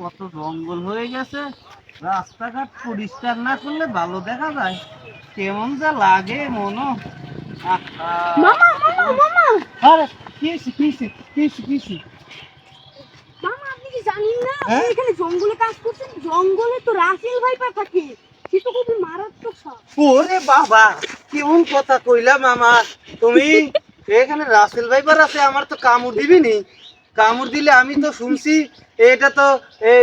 কত জঙ্গল হয়ে গেছে। রাস্তাঘাট পরিষ্কার না করলে ভালো দেখা যায়। কেমন যা লাগে মনো মামা আরে আপনি কি জানেন না? হ্যাঁ? এখানে জঙ্গলে কাজ করছেন? জঙ্গলে তো রাসেল থাকে। সে তো খুবই মারাত্মক সাপ। ওরে বাবা কেমন কথা কইলা মামা। তুমি এখানে রাসেল ভাইবার আছে আমার তো কামড় দিবি নি কামড় দিলে আমি তো শুনছি, এটা তো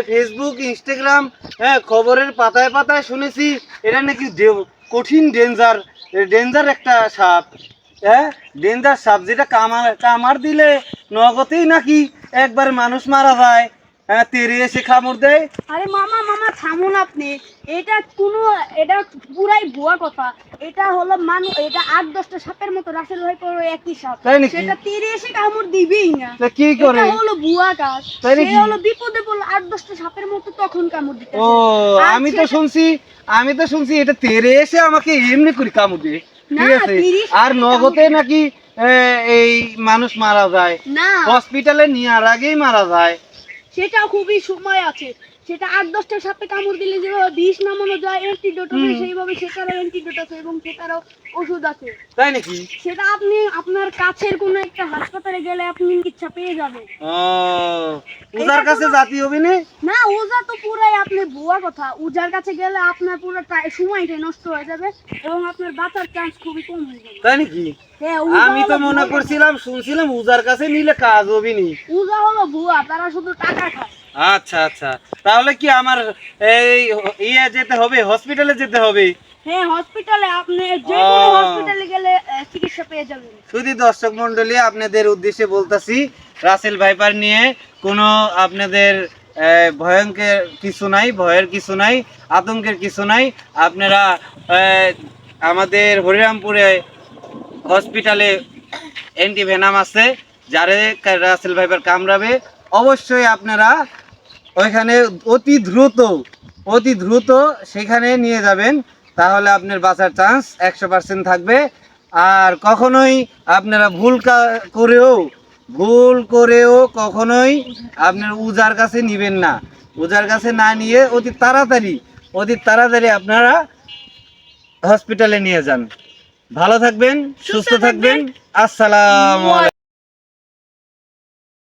ফেসবুক ইনস্টাগ্রাম হ্যাঁ খবরের পাতায় পাতায় শুনেছি, এটা নাকি কঠিন ডেঞ্জার ডেঞ্জার একটা সাপ হ্যাঁ ডেঞ্জার সাপ যেটা কামার কামার দিলে নগতেই নাকি একবার মানুষ মারা যায়। তেরে এসে দেয় আরে মামা মামা থামুন আপনি। এটা কোনো এটা পুরাই ভুয়া কথা। এটা হলো মানুষ এটা আট দশটা সাপের মতো রাসেল ভাই পড়ো একই সাপ। সেটা তীরে এসে কামড় দিবেই না। তা কি করে? এটা হলো ভুয়া কাজ। সে হলো বিপদে পড়ল আট দশটা সাপের মতো তখন কামড় দিতে ও আমি তো শুনছি আমি তো শুনছি এটা তেরে এসে আমাকে এমনি করে কামড় দিয়ে। ঠিক আছে? আর নগদে নাকি এই মানুষ মারা যায়। না। হসপিটালে নেওয়ার আগেই মারা যায়। সেটা খুবই সময় আছে। সেটা আট দশটার সাপে কামড় দিলে যেভাবে বিষ নামানো যায় অ্যান্টিডোট আছে। সেইভাবে সেটারও অ্যান্টিডোট আছে এবং সেটারও ওষুধ আছে। তাই নাকি? সেটা আপনি আপনার কাছের কোনো একটা হাসপাতালে গেলে আপনি চিকিৎসা পেয়ে যাবেন। ও ওজার কাছে জাতি হবে না? না ওজা তো পুরাই আপনি ভুয়া কথা উজার কাছে গেলে আপনার পুরো সময়টাই নষ্ট হয়ে যাবে এবং আপনার বাঁচার চান্স খুবই কম হয়ে যাবে। তাই নাকি? হ্যাঁ আমি তো মনে করছিলাম শুনছিলাম উজার কাছে নিলে কাজ হবে নি। উজা হলো ভুয়া তারা শুধু টাকা খায়। আচ্ছা আচ্ছা। তাহলে কি আমার এই ইয়ে যেতে হবে হসপিটালে যেতে হবে? হ্যাঁ হসপিটালে আপনি যে কোনো হসপিটালে গেলে চিকিৎসা পেয়ে যাবেন। শুধু দর্শক মন্ডলী আপনাদের উদ্দেশ্যে বলতেছি রাসেল ভাইপার নিয়ে কোনো আপনাদের ভয়ঙ্কর কিছু নাই, ভয়ের কিছু নাই, আতঙ্কের কিছু নাই। আপনারা আমাদের হরিরামপুরে হসপিটালে অ্যান্টিভেনাম আছে, যারে রাসেল ভাইবার কামড়াবে। অবশ্যই আপনারা ওইখানে অতি দ্রুত অতি দ্রুত সেখানে নিয়ে যাবেন, তাহলে আপনার বাঁচার চান্স একশো পার্সেন্ট থাকবে। আর কখনোই আপনারা ভুল করেও ভুল করেও কখনোই আপনার উজার কাছে নিবেন না। উজার কাছে না নিয়ে অতি তাড়াতাড়ি অতি তাড়াতাড়ি আপনারা হসপিটালে নিয়ে যান। ভালো থাকবেন সুস্থ থাকবেন। আসসালাম